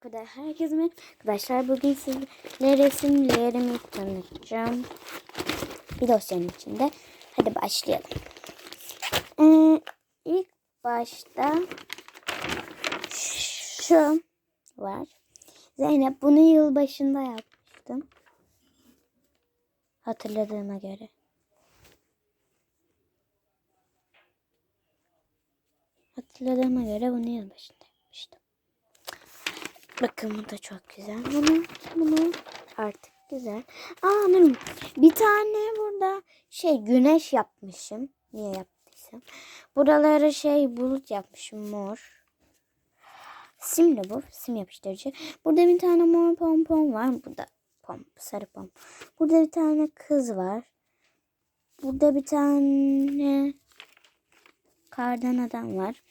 kadar herkese merhaba. Arkadaşlar bugün sizlere resimlerimi tanıtacağım. Bir dosyanın içinde. Hadi başlayalım. Ee, ilk başta şu var. Zeynep bunu yılbaşında yapmıştım. Hatırladığıma göre. Hatırladığıma göre bunu yılbaşında yapmıştım. Bakın bu da çok güzel. Bunu, bunu artık güzel. Aa anladım. Bir tane burada şey güneş yapmışım. Niye yaptıysam. Buraları şey bulut yapmışım mor. Simli bu. Sim yapıştırıcı. Burada bir tane mor pompon var. Burada pom, sarı pom. Burada bir tane kız var. Burada bir tane kardan adam var.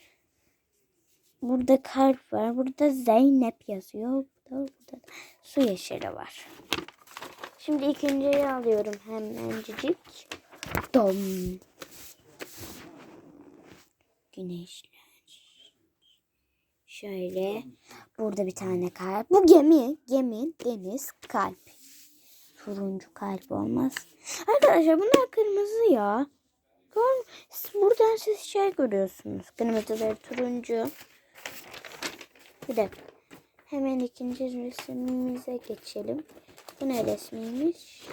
Burada kalp var. Burada Zeynep yazıyor. Burada, burada da su yeşili var. Şimdi ikinciyi alıyorum hemencik. Dom. Güneşler. Şöyle. Burada bir tane kalp. Bu gemi. Gemi, deniz, kalp. Turuncu kalp olmaz. Arkadaşlar bunlar kırmızı ya. Buradan siz şey görüyorsunuz. Kırmızıları turuncu. Bir dakika. Hemen ikinci resmimize geçelim. Bu ne resmiymiş?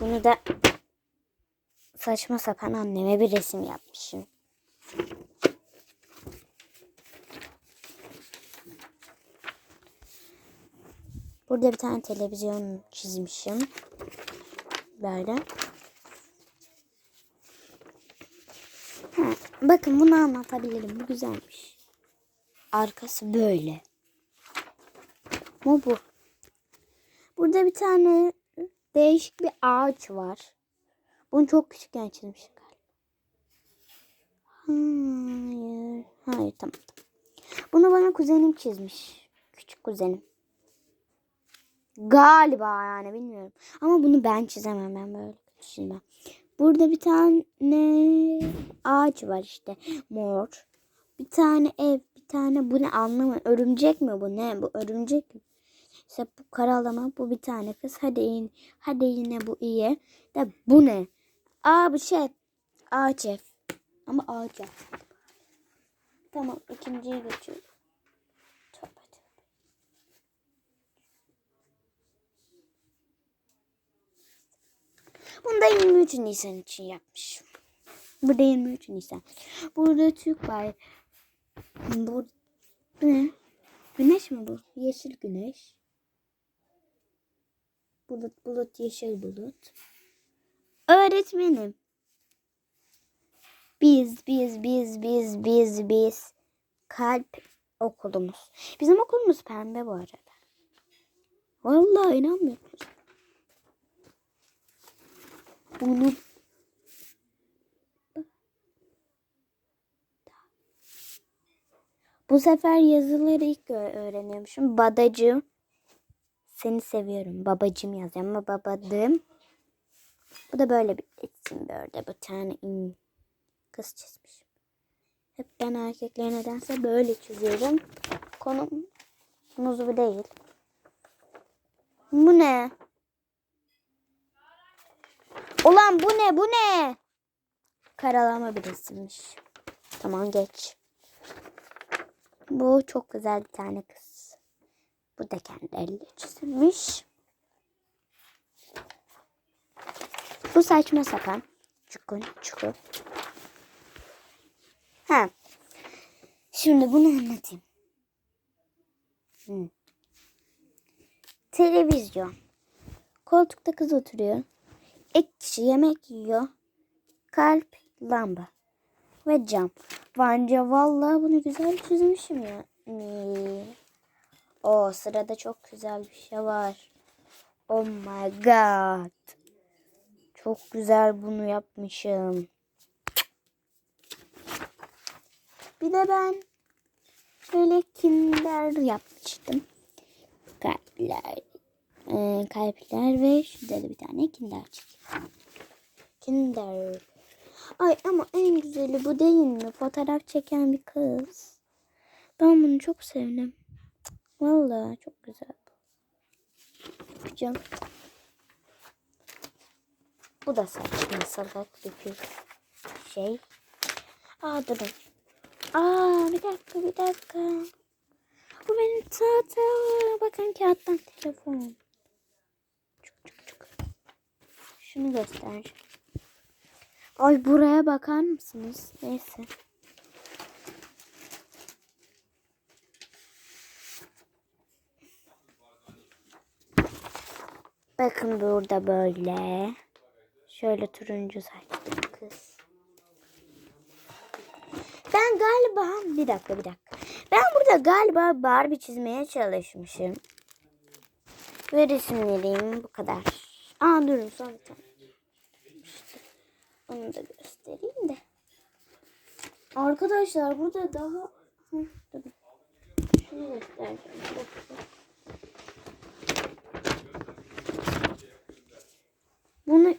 Bunu da saçma sapan anneme bir resim yapmışım. Burada bir tane televizyon çizmişim. Böyle. Bakın bunu anlatabilirim. Bu güzelmiş. Arkası böyle. Bu bu. Burada bir tane değişik bir ağaç var. Bunu çok küçükken çizmişim galiba. Hayır. Hayır tamam. Bunu bana kuzenim çizmiş. Küçük kuzenim. Galiba yani bilmiyorum. Ama bunu ben çizemem. Ben böyle çizmem. Burada bir tane ağaç var işte. Mor. Bir tane ev. Bir tane bu ne anlamadım. Örümcek mi bu ne? Bu örümcek mi? İşte bu karalama. Bu bir tane kız. Hadi yine, hadi yine bu iyi. De bu ne? Aa bu şey. Ağaç ev. Ama ağaç ev. Tamam ikinciye geçiyorum. Bunu da 23 Nisan için yapmışım. Burada 23 Nisan. Burada Türk var. Bu ne? Güneş mi bu? Yeşil güneş. Bulut bulut yeşil bulut. Öğretmenim. Biz biz biz biz biz biz kalp okulumuz. Bizim okulumuz pembe bu arada. Vallahi inanmıyorum. Bunu Bu sefer yazıları ilk öğreniyormuşum. Badacığım. Seni seviyorum. Babacığım yazıyorum ama babadım. Bu da böyle bir isim böyle. Bu tane in- kız çizmişim. Hep ben erkekleri nedense böyle çiziyorum. Konum muzu bu değil. Bu ne? Ulan bu ne bu ne? Karalama bir resimmiş. Tamam geç. Bu çok güzel bir tane kız. Bu da kendi elle çizilmiş. Bu saçma sapan. Çukun çukun. Ha. Şimdi bunu anlatayım. Hı. Televizyon. Koltukta kız oturuyor. İki kişi yemek yiyor. Kalp, lamba ve cam. Bence vallahi bunu güzel çizmişim ya. O sırada çok güzel bir şey var. Oh my god. Çok güzel bunu yapmışım. Bir de ben şöyle kinder yapmıştım. Kalpler. e, kalpler ve şurada da bir tane kinder çıkıyor. Kinder. Ay ama en güzeli bu değil mi? Fotoğraf çeken bir kız. Ben bunu çok sevdim. Vallahi çok güzel. Yapacağım. Bu da saçma salak bir şey. Aa durun. Aa bir dakika bir dakika. Bu benim tahta. Bakın kağıttan telefon. Çık çık çık. Şunu göster. Ay buraya bakar mısınız? Neyse. Bakın burada böyle. Şöyle turuncu saçlı kız. Ben galiba bir dakika bir dakika. Ben burada galiba Barbie çizmeye çalışmışım. Ve resimlerim bu kadar. Aa durun son bir tane. Onu da göstereyim de. Arkadaşlar burada daha... Hı, durun. Şunu göstereceğim. Bunu